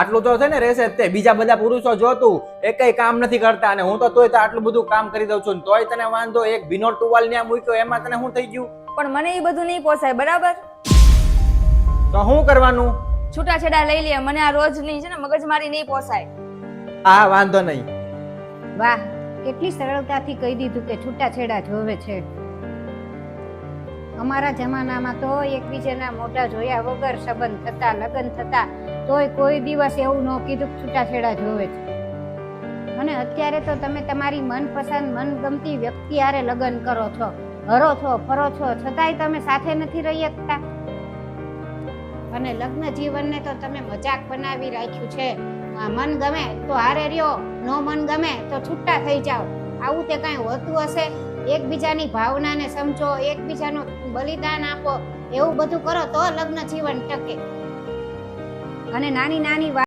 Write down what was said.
આટલું તો છે ને રહેશે તે. બીજા બધા પુરુષો જોતું એ કઈ કામ નથી કરતા અને હું તો તોય તો આટલું બધું કામ કરી દઉં છું તોય તને વાંધો એક ભીનો ટુવાલ ત્યાં મૂક્યો એમાં તને શું થઈ ગયું? પણ મને એ બધું નહીં પોસાય બરાબર? તો શું કરવાનું? છૂટાછેડા લઈ લે મને આ રોજની છે ને મગજ મારી નહીં પોસાય. હા વાંધો નહીં. વાહ કેટલી સરળતાથી કહી દીધું કે છૂટાછેડા જોવે છે. અમારા જમાનામાં તો એકબીજાના મોઢા જોયા વગર સંબંધ થતા લગ્ન થતા તોય કોઈ દિવસ એવું ન કીધું છૂટાછેડા જોવે છે. અને અત્યારે તો તમે તમારી મનપસંદ, મનગમતી વ્યક્તિ હારે લગ્ન કરો છો. હરો છો, ફરો છો, છતાંય તમે સાથે નથી રહી શકતા. અને લગ્ન જીવનને તો તમે મજાક બનાવી રાખ્યું છે. મન ગમે તો હારે રહ્યો, નો મન ગમે તો છૂટા થઈ જાઓ. આવું તે કાંઈ હોતું હશે? એકબીજાની ભાવનાને સમજો, એકબીજાનું બલિદાન આપો. એવું બધું કરો તો લગ્ન જીવન ટકે. અને નાની નાની વાત